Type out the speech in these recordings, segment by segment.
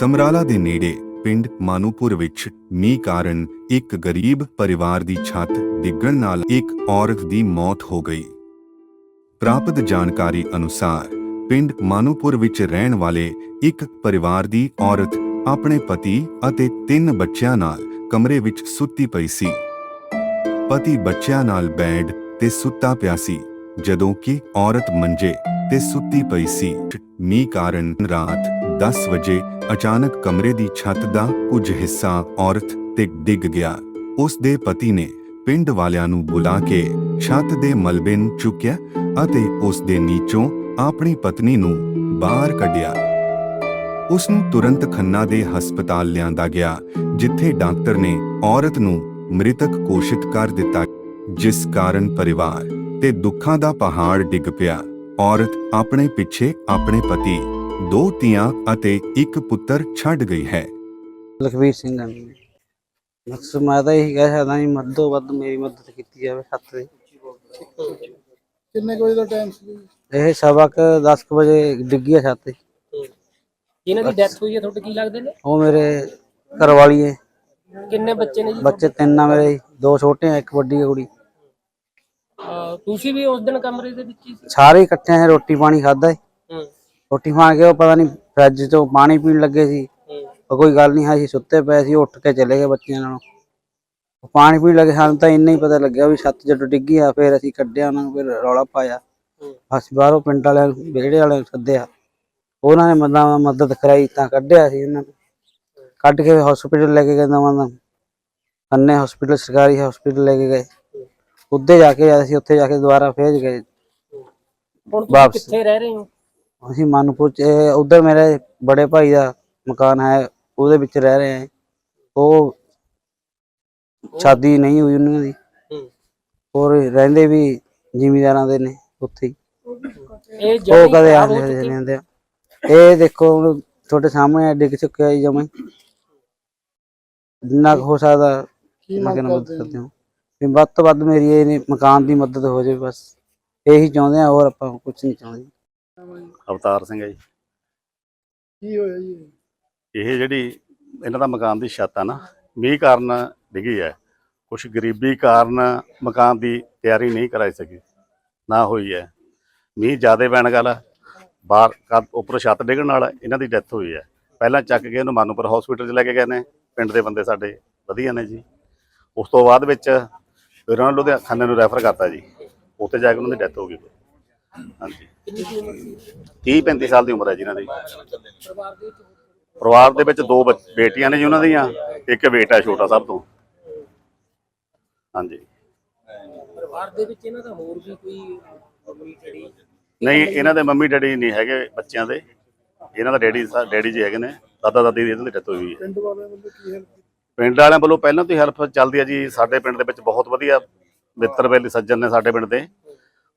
ਸਮਰਾਲਾ ਦੇ ਨੇੜੇ, ਪਿੰਡ ਮਾਨੂਪੁਰ ਵਿੱਚ ਮੀਂਹ ਕਾਰਨ ਇੱਕ ਗਰੀਬ ਪਰਿਵਾਰ ਦੀ ਛੱਤ ਡਿੱਗਣ ਨਾਲ ਇੱਕ ਔਰਤ ਦੀ ਮੌਤ ਹੋ ਗਈ। ਪ੍ਰਾਪਤ ਜਾਣਕਾਰੀ ਅਨੁਸਾਰ, ਪਿੰਡ ਮਾਨੂਪੁਰ ਵਿੱਚ ਰਹਿਣ ਵਾਲੇ ਇੱਕ ਪਰਿਵਾਰ ਦੀ ਔਰਤ ਆਪਣੇ ਪਤੀ ਅਤੇ ਤਿੰਨ ਬੱਚਿਆਂ ਨਾਲ ਕਮਰੇ ਵਿੱਚ ਸੁੱਤੀ ਪਈ ਸੀ। ਪਤੀ ਬੱਚਿਆਂ ਨਾਲ ਬੈੱਡ ਤੇ ਸੁੱਤਾ ਪਿਆ ਸੀ, ਜਦੋਂ ਕਿ ਔਰਤ ਮੰਜੇ ਤੇ ਸੁੱਤੀ ਪਈ ਸੀ। ਮੀਂਹ ਕਾਰਨ ਰਾਤ 10 ਵਜੇ ਅਚਾਨਕ ਕਮਰੇ ਦੀ ਛੱਤ ਦਾ ਕੁਝ ਹਿੱਸਾ ਔਰਤ ਤੇ ਡਿੱਗ ਗਿਆ। ਉਸ ਦੇ ਪਤੀ ਨੇ ਪਿੰਡ ਵਾਲਿਆਂ ਨੂੰ ਬੁਲਾ ਕੇ ਛੱਤ ਦੇ ਮਲਬੇ ਨੂੰ ਚੁੱਕਿਆ ਅਤੇ ਉਸ ਦੇ ਨੀਚੋਂ ਆਪਣੀ ਪਤਨੀ ਨੂੰ ਬਾਹਰ ਕੱਢਿਆ। ਉਸ ਨੂੰ ਤੁਰੰਤ ਖੰਨਾ ਦੇ ਹਸਪਤਾਲ ਲਿਆਂਦਾ ਗਿਆ, ਜਿੱਥੇ ਡਾਕਟਰ ਨੇ ਔਰਤ ਨੂੰ ਮ੍ਰਿਤਕ ਘੋਸ਼ਿਤ ਕਰ ਦਿੱਤਾ, ਜਿਸ ਕਾਰਨ ਪਰਿਵਾਰ ਤੇ ਦੁੱਖਾਂ ਦਾ ਪਹਾੜ ਡਿੱਗ ਪਿਆ। ਔਰਤ ਆਪਣੇ ਪਿੱਛੇ ਆਪਣੇ ਪਤੀ ਦੋ ਧੀਆਂ ਅਤੇ ਇੱਕ ਪੁੱਤਰ ਛੱਡ ਗਈ ਹੈ। ਲਖਵੀਰ ਸਿੰਘ ਆ ਜੀ। ਮਕਸਦ ਮੈਂ ਤਾਂ ਇਹੀ ਕਹਿ ਸਕਦਾ ਜੀ ਮੱਦੋ ਵੱਧ ਮੇਰੀ ਮਦਦ ਕੀਤੀ ਜਾਵੇ ਛੱਤ ਦੀ। ਕਿੰਨੇ ਕੁ ਵਜੇ ਦਾ ਟਾਈਮ ਸੀ? ਇਹ ਸਵਾ ਕੁ 10 ਕੁ ਵਜੇ ਡਿੱਗੀ ਆ ਛੱਤ ਇਹਨਾਂ ਦੀ ਡੈਥ ਹੋਈ ਹੈ ਤੁਹਾਡੇ ਕੀ ਲੱਗਦੇ ਨੇ? ਉਹ ਮੇਰੇ ਘਰ ਵਾਲੀ ਹੈ ਕਿੰਨੇ ਬੱਚੇ ਨੇ ਜੀ? ਬੱਚੇ ਤਿੰਨ ਆ ਮੇਰੇ ਜੀ, ਦੋ ਛੋਟੇ ਆ ਇੱਕ ਵੱਡੀ ਆ ਕੁੜੀ। ਅਹ ਤੁਸੀਂ ਵੀ ਉਸ ਦਿਨ ਕਮਰੇ ਦੇ ਵਿੱਚ ਹੀ ਸੀ? ਸਾਰੇ ਇਕੱਠੇ ਆ ਰੋਟੀ ਪਾਣੀ ਖਾਦਾ ਹੂੰ ਰੋਟੀ ਖਾ ਕੇ ਉਹ ਪਤਾ ਨਹੀਂ ਫਰਿੱਜ ਤੋਂ ਪਾਣੀ ਪੀਣ ਲੱਗੇ ਸੀ। ਉਹ ਕੋਈ ਗੱਲ ਨਹੀਂ ਹੈ ਸੀ ਸੁੱਤੇ ਪਏ ਸੀ ਉੱਠ ਕੇ ਚਲੇ ਗਏ ਬੱਚਿਆਂ ਨਾਲੋਂ। ਉਹ ਪਾਣੀ ਪੀਣ ਲੱਗੇ ਸਾਨੂੰ ਤਾਂ ਇੰਨਾ ਹੀ ਪਤਾ ਲੱਗਿਆ ਵੀ ਛੱਤ ਜਦੋਂ ਡਿੱਗੀ ਆ ਫਿਰ ਅਸੀਂ ਕੱਢਿਆ ਉਹਨਾਂ ਨੂੰ ਫਿਰ ਰੌਲਾ ਪਾਇਆ। ਅਸੀਂ ਬਾਹਰੋਂ ਪਿੰਡ ਵਾਲਿਆਂ ਨੂੰ ਵਿਹੜੇ ਵਾਲਿਆਂ ਨੂੰ ਸੱਦਿਆ। ਉਹਨਾਂ ਨੇ ਮਦਦ ਮਦਦ ਕਰਾਈ ਤਾਂ ਕੱਢਿਆ ਸੀ ਉਹਨਾਂ ਨੂੰ। ਕੱਢ ਕੇ ਹਸਪੀਟਲ ਲੈ ਕੇ ਗਏ ਨਵਾਂ ਨਵਾਂ। ਅੰਨੇ ਹਸਪੀਟਲ ਸਰਕਾਰੀ ਹਸਪੀਟਲ ਲੈ ਕੇ ਗਏ। ਉੱਧੇ ਜਾ ਕੇ ਅਸੀਂ ਉੱਥੇ ਜਾ ਕੇ ਦੁਬਾਰਾ ਭੇਜ ਗਏ। ਹੁਣ ਵਾਪਸ। ਕਿੱਥੇ ਰਹਿ ਰਹੇ ਹੋ? ਅਸੀਂ ਮਾਨੂਪੁਰ ਚ ਉਧਰ ਮੇਰੇ ਬੜੇ ਭਾਈ ਦਾ ਮਕਾਨ ਹੈ ਉਹਦੇ ਵਿੱਚ ਰਹਿ ਰਹੇ ਹਾਂ। ਉਹ ਸ਼ਾਦੀ ਨਹੀਂ ਹੋਈ ਉਹਨਾਂ ਦੀ। ਔਰ ਰਹਿੰਦੇ ਵੀ ਜ਼ਿਮੀਦਾਰਾਂ ਦੇ ਨੇ ਉੱਥੇ ਹੀ। ਉਹ ਕਦੇ ਆਉਂਦੇ ਚੁੱਕੀ। ਰਹਿੰਦੇ ਆ। ਇਹ ਦੇਖੋ ਹੁਣ ਤੁਹਾਡੇ ਸਾਹਮਣੇ ਡਿੱਗ ਚੁੱਕਿਆ ਜਮਾਂ ਹੀ। ਜਿੰਨਾ ਹੋ ਸਕਦਾ ਮੈਂ ਮਦਦ ਕਰਦੇ ਹੋ। ਵੀ ਵੱਧ ਤੋਂ ਵੱਧ ਮੇਰੀ ਇਹ ਮਕਾਨ ਦੀ ਮਦਦ ਹੋ ਜਾਵੇ ਬਸ। ਇਹੀ ਚਾਹੁੰਦੇ ਆ ਹੋਰ ਆਪਾਂ ਕੁਝ ਨਹੀਂ ਚਾਹੁੰਦੇ। ਅਵਤਾਰ ਸਿੰਘ ਹੈ ਜੀ। ਕੀ ਹੋਇਆ ਜੀ? ਇਹ ਜਿਹੜੀ ਇਹਨਾਂ ਦਾ ਮਕਾਨ ਦੀ ਛੱਤ ਆ ਨਾ ਮੀਂਹ ਕਾਰਨ ਡਿੱਗੀ ਹੈ। ਕੁਝ ਗਰੀਬੀ ਕਾਰਨ ਮਕਾਨ ਦੀ ਤਿਆਰੀ ਨਹੀਂ ਕਰਾਈ ਸਕੀ ਨਾ ਹੋਈ ਹੈ। ਮੀਂਹ ਜ਼ਿਆਦਾ ਪੈਣ ਗੱਲ ਬਾਹਰ ਉੱਪਰ ਛੱਤ ਡਿੱਗਣ ਨਾਲ ਇਹਨਾਂ ਦੀ ਡੈਥ ਹੋਈ ਹੈ। ਪਹਿਲਾਂ ਚੱਕ ਕੇ ਇਹਨੂੰ ਮਾਨੂਪੁਰ ਹਸਪੀਟਲ 'ਚ ਲੈ ਕੇ ਗਏ ਨੇ ਪਿੰਡ ਦੇ ਬੰਦੇ ਸਾਡੇ ਵਧੀਆ ਨੇ ਜੀ। ਉਸ ਤੋਂ ਬਾਅਦ ਵਿੱਚ ਫਿਰ ਉਹਨਾਂ ਨੂੰ ਲੁਧਿਆਣਾ ਖੰਨੇ ਨੂੰ ਰੈਫਰ ਕਰਤਾ ਜੀ। ਉੱਥੇ ਜਾ ਕੇ ਉਹਨਾਂ ਦੀ ਡੈਥ ਹੋ ਗਈ। ਹਾਂਜੀ। 30 35 ਸਾਲ ਦੀ ਉਮਰ ਹੈ ਜੀ ਇਹਨਾਂ ਦੀ। ਪਰਿਵਾਰ ਦੇ ਵਿੱਚ ਦੋ ਬੇਟੀਆਂ ਨੇ ਜੀ ਉਹਨਾਂ ਦੀਆਂ ਇੱਕ ਬੇਟਾ ਛੋਟਾ ਸਭ ਤੋਂ। ਹਾਂਜੀ। ਪਰਿਵਾਰ ਦੇ ਵਿੱਚ ਇਹਨਾਂ ਦਾ ਹੋਰ ਵੀ ਕੋਈ ਮੰਮੀ ਡੈਡੀ? ਨਹੀਂ ਇਹਨਾਂ ਦੇ ਮੰਮੀ ਡੈਡੀ ਨਹੀਂ ਹੈਗੇ ਬੱਚਿਆਂ ਦੇ। ਇਹਨਾਂ ਦਾ ਡੈਡੀ ਡੈਡੀ ਜੀ ਹੈਗੇ ਨੇ। ਦਾਦਾ ਦਾਦੀ ਦੀ ਇਹਨਾਂ ਦੀ ਡੈਥ ਹੋਈ ਹੋਈ ਹੈ। ਪਿੰਡ ਵਾਲਿਆਂ ਵੱਲੋਂ ਕੀ ਹੈਲਪ ਪਿੰਡ ਵਾਲਿਆਂ ਵੱਲੋਂ ਪਹਿਲਾਂ ਤੋਂ ਹੀ ਹੈਲਪ ਚੱਲਦੀ ਹੈ ਜੀ। ਸਾਡੇ ਪਿੰਡ ਦੇ ਵਿੱਚ ਬਹੁਤ ਵਧੀਆ ਮਿੱਤਰ ਬੇਲੀ ਸੱਜਣ ਨੇ ਸਾਡੇ ਪਿੰਡ ਦੇ।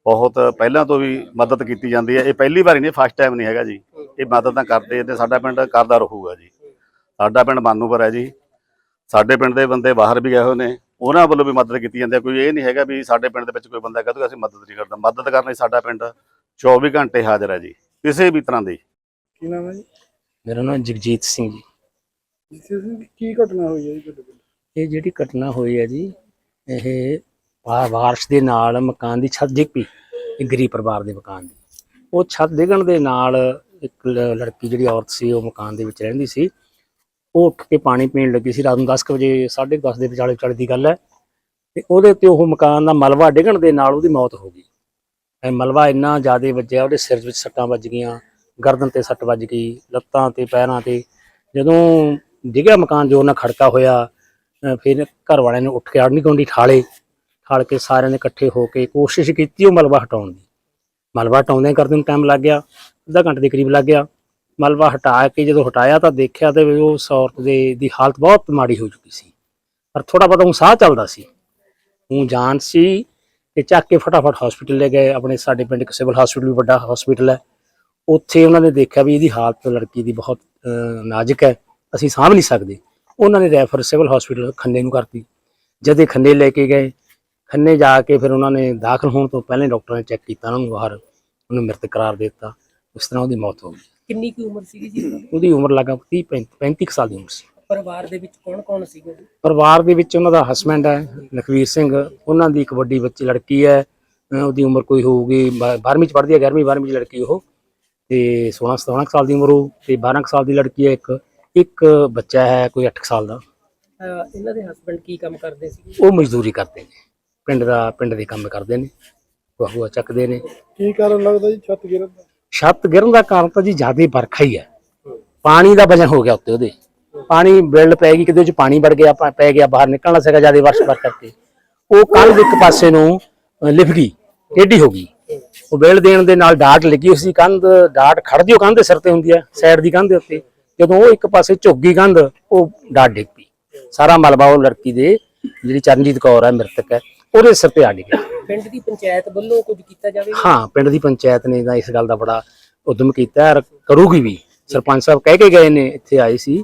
ਬਹੁਤ ਪਹਿਲਾਂ ਤੋਂ ਵੀ ਮਦਦ ਕੀਤੀ ਜਾਂਦੀ ਹੈ। ਇਹ ਪਹਿਲੀ ਵਾਰੀ ਨਹੀਂ ਫਸਟ ਟਾਈਮ ਨਹੀਂ ਹੈਗਾ ਜੀ। ਇਹ ਮਦਦ ਤਾਂ ਕਰਦੇ ਤੇ ਸਾਡਾ ਪਿੰਡ ਕਰਦਾ ਰਹੂਗਾ ਜੀ। ਸਾਡਾ ਪਿੰਡ ਮਾਨੂਪੁਰ ਹੈ ਜੀ। ਸਾਡੇ ਪਿੰਡ ਦੇ ਬੰਦੇ ਬਾਹਰ ਵੀ ਗਏ ਹੋਏ ਨੇ। ਉਹਨਾਂ ਵੱਲੋਂ ਵੀ ਮਦਦ ਕੀਤੀ ਜਾਂਦੀ ਹੈ। ਕੋਈ ਇਹ ਨਹੀਂ ਹੈਗਾ ਵੀ ਸਾਡੇ ਪਿੰਡ ਦੇ ਵਿੱਚ ਕੋਈ ਬੰਦਾ ਕਹਦੂਗਾ ਅਸੀਂ ਮਦਦ ਨਹੀਂ ਕਰਦਾ। ਮਦਦ ਕਰਨ ਲਈ ਸਾਡਾ ਪਿੰਡ 24 ਘੰਟੇ ਹਾਜ਼ਰ ਹੈ ਜੀ ਕਿਸੇ ਵੀ ਤਰ੍ਹਾਂ ਦੀ। ਕੀ ਨਾਮ ਹੈ ਜੀ? ਮੇਰਾ ਨਾਮ ਜਗਜੀਤ ਸਿੰਘ ਜੀ। ਕੀ ਘਟਨਾ ਹੋਈ ਹੈ ਜੀ ਤੁਹਾਡੇ ਕੋਲ ਇਹ ਜਿਹੜੀ ਘਟਨਾ ਹੋਈ ਹੈ ਜੀ ਇਹ ਬਾਰਿਸ਼ ਦੇ ਨਾਲ ਮਕਾਨ ਦੀ ਛੱਤ ਡਿੱਗ ਪਈ, ਇੱਕ ਗਰੀਬ ਪਰਿਵਾਰ ਦੇ ਮਕਾਨ ਦੀ। ਉਹ ਛੱਤ ਡਿੱਗਣ ਦੇ ਨਾਲ ਇੱਕ ਲ- ਲੜਕੀ ਜਿਹੜੀ ਔਰਤ ਸੀ, ਉਹ ਮਕਾਨ ਦੇ ਵਿੱਚ ਰਹਿੰਦੀ ਸੀ। ਉਹ ਉੱਠ ਕੇ ਪਾਣੀ ਪੀਣ ਲੱਗੀ ਸੀ ਰਾਤ ਨੂੰ 10 ਕੁ ਵਜੇ 10:30 ਦੇ ਵਿਚਾਲੇ ਵਿਚਾਲੇ ਦੀ ਗੱਲ ਹੈ। ਤੇ ਉਹਦੇ ਤੇ ਉਹ ਮਕਾਨ ਦਾ ਮਲਵਾ ਡਿੱਗਣ ਦੇ ਨਾਲ ਉਹਦੀ ਮੌਤ ਹੋ ਗਈ। ਇਹ ਮਲਬਾ ਇੰਨਾ ਜ਼ਿਆਦਾ ਵੱਜਿਆ, ਉਹਦੇ ਸਿਰ ਵਿੱਚ ਸੱਟਾਂ ਵੱਜ ਗਈਆਂ, ਗਰਦਨ ਤੇ ਸੱਟ ਵੱਜ ਗਈ, ਲੱਤਾਂ ਤੇ, ਪੈਰਾਂ ਤੇ। ਜਦੋਂ ਡਿੱਗਿਆ ਮਕਾਨ ਜੋਰ ਨਾਲ ਖੜਕਾ ਹੋਇਆ ਫਿਰ ਘਰ ਵਾਲਿਆਂ ਨੇ ਉੱਠ ਕੇ ਆੜਨੀ ਗੁਆਂਢੀ ਠਾਲੇ। ਠਾਲ ਕੇ ਸਾਰਿਆਂ ਨੇ ਇਕੱਠੇ ਹੋ ਕੇ ਕੋਸ਼ਿਸ਼ ਕੀਤੀ ਉਹ ਮਲਬਾ ਹਟਾਉਣ ਦੀ। ਮਲਬਾ ਹਟਾਉਂਦੇ ਕਰਦੇ ਨੂੰ ਟਾਈਮ ਲੱਗ ਗਿਆ, ਅੱਧਾ ਘੰਟੇ ਦੇ ਕਰੀਬ ਲੱਗ ਗਿਆ। ਮਲਬਾ ਹਟਾ ਕੇ ਜਦੋਂ ਹਟਾਇਆ ਤਾਂ ਦੇਖਿਆ ਤੇ ਵੀ ਉਸ ਔਰਤ ਦੇ, ਦੀ ਹਾਲਤ ਬਹੁਤ ਮਾੜੀ ਹੋ ਚੁੱਕੀ ਸੀ। ਪਰ ਥੋੜਾ ਬਹੁਤਾ ਉਹ ਸਾਹ ਚੱਲਦਾ ਸੀ। ਉਹ ਜਾਨ ਸੀ ਤੇ ਚੱਕ ਕੇ ਫਟਾਫਟ ਹਸਪੀਟਲ ਲੈ ਗਏ। ਆਪਣੇ ਸਾਡੇ ਪਿੰਡ ਇੱਕ ਸਿਵਲ ਹਸਪੀਟਲ ਵੀ ਵੱਡਾ ਹਸਪੀਟਲ ਹੈ। ਉੱਥੇ ਉਹਨਾਂ ਨੇ ਦੇਖਿਆ ਵੀ ਇਹਦੀ ਹਾਲਤ ਲੜਕੀ ਦੀ ਬਹੁਤ ਨਾਜ਼ੁਕ ਹੈ। ਅਸੀਂ ਸਾਂਭ ਨਹੀਂ ਸਕਦੇ। ਉਹਨਾਂ ਨੇ ਰੈਫਰ ਸਿਵਲ ਹਸਪੀਟਲ ਖੰਨੇ ਨੂੰ ਕਰਤੀ। ਜਦ ਖੰਨੇ ਲੈ ਕੇ ਗਏ ਖੰਨੇ ਜਾ ਕੇ ਫਿਰ ਉਹਨਾਂ ਨੇ ਦਾਖਲ ਹੋਣ ਤੋਂ ਪਹਿਲਾਂ ਡਾਕਟਰਾਂ ਨੇ ਚੈੱਕ ਕੀਤਾ ਉਹਨਾਂ ਨੂੰ ਬਾਹਰ ਉਹਨੂੰ ਮ੍ਰਿਤ ਕਰਾਰ ਦੇ ਦਿੱਤਾ। ਉਸ ਤਰ੍ਹਾਂ ਉਹਦੀ ਮੌਤ ਹੋ ਗਈ। ਕਿੰਨੀ ਕੁ ਉਮਰ ਸੀਗੀ ਜੀ? ਉਹਦੀ ਉਮਰ ਲਗਾ 30 35 ਸਾਲ ਦੀ ਉਮਰ ਸੀ। ਪਰਿਵਾਰ ਦੇ ਵਿੱਚ ਕੌਣ ਕੌਣ ਸੀਗਾ ਜੀ? ਪਰਿਵਾਰ ਦੇ ਵਿੱਚ ਉਹਨਾਂ ਦਾ ਹਸਬੈਂਡ ਹੈ ਲਖਵੀਰ ਸਿੰਘ। ਉਹਨਾਂ ਦੀ ਇੱਕ ਵੱਡੀ ਬੱਚੀ ਲੜਕੀ ਹੈ। ਉਹਦੀ ਉਮਰ ਕੋਈ ਹੋਊਗੀ 12ਵੀਂ ਚ ਪੜ੍ਹਦੀ ਹੈ 11ਵੀਂ 12ਵੀਂ ਚ ਲੜਕੀ ਉਹ। ਤੇ 16 17 ਕੁ ਸਾਲ ਦੀ ਉਮਰ ਉਹ ਤੇ 12 ਕੁ ਸਾਲ ਦੀ ਲੜਕੀ ਹੈ ਇੱਕ। ਇੱਕ ਬੱਚਾ ਹੈ ਕੋਈ 8 ਸਾਲ ਦਾ। ਇਹਨਾਂ ਦੇ ਹਸਬੰਡ ਕੀ ਕੰਮ ਕਰਦੇ ਸੀ? ਉਹ ਮਜ਼ਦੂਰੀ ਕਰਦੇ ਨੇ। ਪਿੰਡ ਦਾ ਪਿੰਡ ਦੇ ਕੰਮ ਕਰਦੇ ਨੇ ਗੋਹਾ ਚੱਕਦੇ ਨੇ। ਕੀ ਕਾਰਨ ਲੱਗਦਾ ਜੀ ਛੱਤ ਗਿਰਨ ਦਾ? ਛੱਤ ਗਿਰਨ ਦਾ ਕਾਰਨ ਤਾਂ ਜੀ ਜ਼ਿਆਦਾ ਵਰਖਾ ਹੀ ਹੈ। ਪਾਣੀ ਦਾ ਵਜਨ ਹੋ ਗਿਆ ਉੱਤੇ ਉਹਦੇ। ਪਾਣੀ ਬਿਲਡ ਪੈ ਗਈ ਕਿਤੇ ਉਹ ਚ ਪਾਣੀ ਵੜ ਗਿਆ ਪਾ- ਗਿਆ ਬਾਹਰ ਨਿਕਲਣਾ ਸੀਗਾ ਜ਼ਿਆਦਾ ਵਰਸ਼ ਵਰ ਕਰਕੇ। ਉਹ ਕੰਧ ਇੱਕ ਪਾਸੇ ਨੂੰ ਲਿਫ ਗਈ ਟੇਢੀ ਹੋ ਗਈ। ਉਹ ਬਿਲਡ ਦੇਣ ਦੇ ਨਾਲ ਡਾਟ ਲੱਗੀ ਹੋਈ ਸੀ ਕੰਧ ਡਾਟ ਖੜਦੀ ਉਹ ਕੰਧ ਦੇ ਸਿਰ ਤੇ ਹੁੰਦੀ ਹੈ ਸਾਈਡ ਦੀ ਕੰਧ ਦੇ ਉੱਤੇ। ਜਦੋਂ ਉਹ ਇੱਕ ਪਾਸੇ ਝੁੱਕ ਗਈ ਕੰਧ ਉਹ ਡਾਟ ਡਿੱਗ ਪਈ। ਸਾਰਾ ਮਲਬਾ ਉਹ ਲੜਕੀ ਦੇ ਜਿਹੜੀ ਚਰਨਜੀਤ ਕੌਰ ਹੈ ਮ੍ਰਿਤਕ ਹੈ। ਉਹਦੇ ਸਿਰ ਤੇ ਆ ਡਿੱਗਿਆ। ਪਿੰਡ ਦੀ ਪੰਚਾਇਤ ਵੱਲੋਂ ਕੁਝ ਕੀਤਾ ਜਾਵੇ? ਹਾਂ ਪਿੰਡ ਦੀ ਪੰਚਾਇਤ ਨੇ ਤਾਂ ਇਸ ਗੱਲ ਦਾ ਬੜਾ ਉਦਮ ਕੀਤਾ ਹੈ ਔਰ ਕਰੂਗੀ ਵੀ। ਸਰਪੰਚ ਸਾਹਿਬ ਕਹਿ ਕੇ ਗਏ ਨੇ ਇੱਥੇ ਆਏ ਸੀ।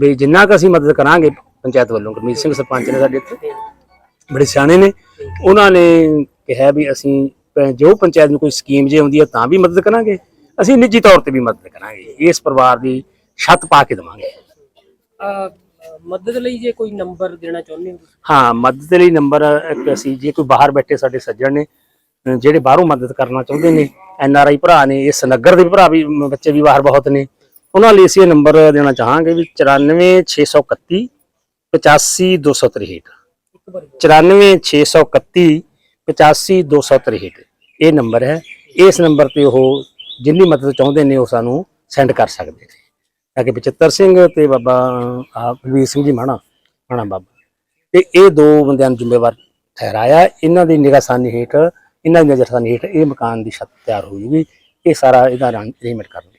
ਵੀ ਜਿੰਨਾ ਕੁ ਅਸੀਂ ਮਦਦ ਕਰਾਂਗੇ ਪੰਚਾਇਤ ਵੱਲੋਂ ਗੁਰਮੀਤ ਸਿੰਘ ਸਰਪੰਚ ਨੇ ਸਾਡੇ ਇੱਥੇ। ਬੜੇ ਸਿਆਣੇ ਨੇ। ਉਹਨਾਂ ਨੇ ਕਿਹਾ ਵੀ ਅਸੀਂ ਪ- ਜੋ ਪੰਚਾਇਤ ਨੂੰ ਕੋਈ ਸਕੀਮ ਜੇ ਆਉਂਦੀ ਹੈ ਤਾਂ ਵੀ ਮਦਦ ਕਰਾਂਗੇ। ਅਸੀਂ ਨਿੱਜੀ ਤੌਰ ਤੇ ਵੀ ਮਦਦ ਕਰਾਂਗੇ। ਇਸ ਪਰਿਵਾਰ ਦੀ ਛੱਤ ਪਾ ਕੇ ਦੇਵਾਂਗੇ। ਅਹ ਮਦਦ ਲਈ ਜੇ ਕੋਈ ਨੰਬਰ ਦੇਣਾ ਚਾਹੁੰਦੇ ਹੋ ਹਾਂ ਮਦਦ ਦੇ ਲਈ ਨੰਬਰ ਅਸੀਂ ਜੇ ਕੋਈ ਬਾਹਰ ਬੈਠੇ ਸਾਡੇ ਸੱਜਣ ਨੇ ਜਿਹੜੇ ਬਾਹਰੋਂ ਮਦਦ ਕਰਨਾ ਚਾਹੁੰਦੇ ਨੇ ਐਨ ਆਰ ਆਈ ਭਰਾ ਨੇ ਇਸ ਨਗਰ ਦੇ ਭਰਾ ਵੀ ਬੱਚੇ ਵੀ ਬਾਹਰ ਬਹੁਤ ਨੇ ਉਹਨਾਂ ਲਈ ਅਸੀਂ ਇਹ ਨੰਬਰ ਦੇਣਾ ਚਾਹਾਂਗੇ ਵੀ 94631 85263 ਇੱਕ ਵਾਰੀ 94631 85263 ਇਹ ਨੰਬਰ ਹੈ। ਇਸ ਨੰਬਰ ਤੇ ਉਹ ਜਿੰਨੀ ਮਦਦ ਚਾਹੁੰਦੇ ਨੇ ਉਹ ਸਾਨੂੰ ਸੈਂਡ ਕਰ ਸਕਦੇ ਨੇ। ਤਾਂ ਕਿ ਬਚਿੱਤਰ ਸਿੰਘ ਤੇ ਬਾਬਾ ਆਹ, ਬਲਵੀਰ ਸਿੰਘ ਜੀ ਮਾਣਾ ਮਾਣਾ ਬਾਬਾ। ਤੇ ਇਹ ਦੋ ਬੰਦਿਆਂ ਨੂੰ ਜ਼ਿੰਮੇਵਾਰ ਠਹਿਰਾਇਆ। ਇਹਨਾਂ ਦੀ ਨਿਗਰਾਨੀ ਹੇਠ, ਇਹਨਾਂ ਦੀ ਨਜ਼ਰਸਾਨੀ ਹੇਠ ਇਹ ਮਕਾਨ ਦੀ ਛੱਤ ਤਿਆਰ ਹੋ ਜੂਗੀ। ਇਹ ਸਾਰਾ ਇਹਦਾ ਅਰੇਂਜਮੈਂਟ ਕਰਨਗੇ